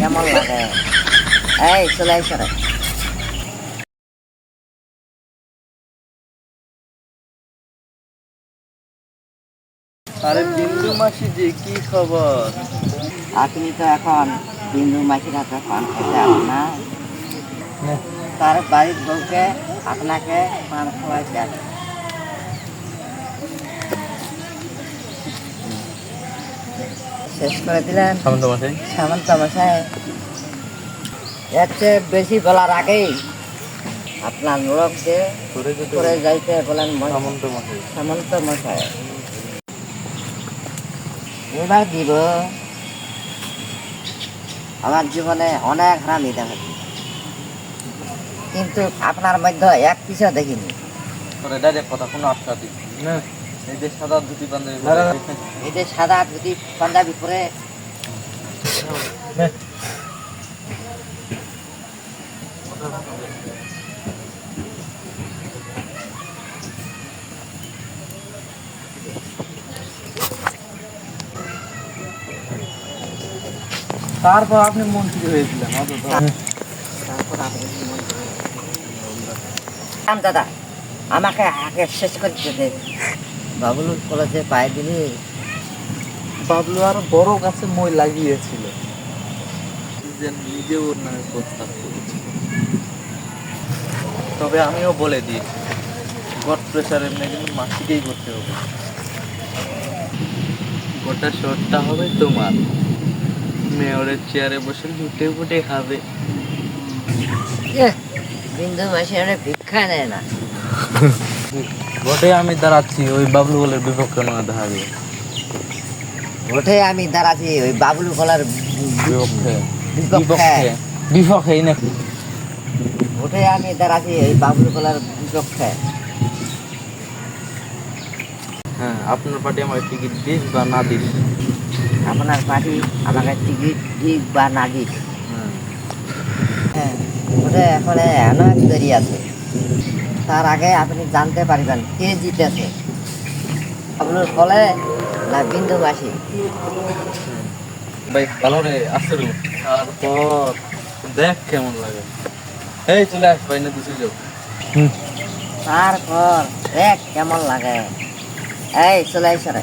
কেমন লাগে? এই চলে আইসো রে আরে বিন্দু মাসি যে কি খবর? আপনি তো এখন বিন্দু মাসির হাতে পান খেতে না। তার বাড়ির বউকে আপনাকে পান খাওয়াই শেষ করে দিলেন। সামন্ত মাসে সামন্ত মশাই এর চেয়ে বেশি বলার আগেই আপনার লোককে করে যাইতে বলেন মশাই। সামন্ত মশাই। এবার দিব আমার জীবনে অনেক হারামি দেখেছি। কিন্তু আপনার মধ্যে এক কিছু দেখিনি। কথা কোনো আটকা দিই না। এই যে সাদা ধুতি পাঞ্জাবি এই যে সাদা ধুতি পাঞ্জাবি পরে তারপর আপনি মন্ত্রী হয়েছিলেন তারপর আপনি মনে? দাদা আমাকে আগে শেষ করে দিতে বাবুল কলেজে পায়ে দিলি? বাবলু আরও বড় গাছে মই লাগিয়েছিল। যে নিজে ওর নামে প্রস্তাব করেছিল তবে আমিও বলে দিয়েছি গড প্রেশার এমনি কিন্তু মাসিকেই করতে হবে। গোটা শহরটা হবে তোমার। মেয়রের চেয়ারে বসে লুটে ফুটে খাবে। ইয়ে, বিন্দু মাসি আমরা ভিক্ষা নেয় না। ভোটে আমি দাঁড়াচ্ছি ওই বাবলু বলের বিপক্ষে নয় দাঁড়াবে। ওঠে আমি দাঁড়াচ্ছি ওই বাবলু কলার বিপক্ষে। বিপক্ষে। বিপক্ষেই নাকি? ওঠে আমি দাঁড়াচ্ছি ওই বাবলু কলার বিপক্ষে। হ্যাঁ আপনার পার্টি আমার টিকিট দিস বা না দিস? আপনার পার্টি আমাকে টিকিট দিক বা না দিক। হ্যাঁ। হ্যাঁ ওটা এখন অনেক দেরি আছে। তার আগে আপনি জানতে পারবেন কে জিতেছে। আপনার ফলে না বিন্দু মাসি? ভাই ভালো রে আসতে তারপর দেখ কেমন লাগে। এই চলে আস ভাই না দুসে যাও তারপর দেখ কেমন লাগে। এই চলে আইসো রে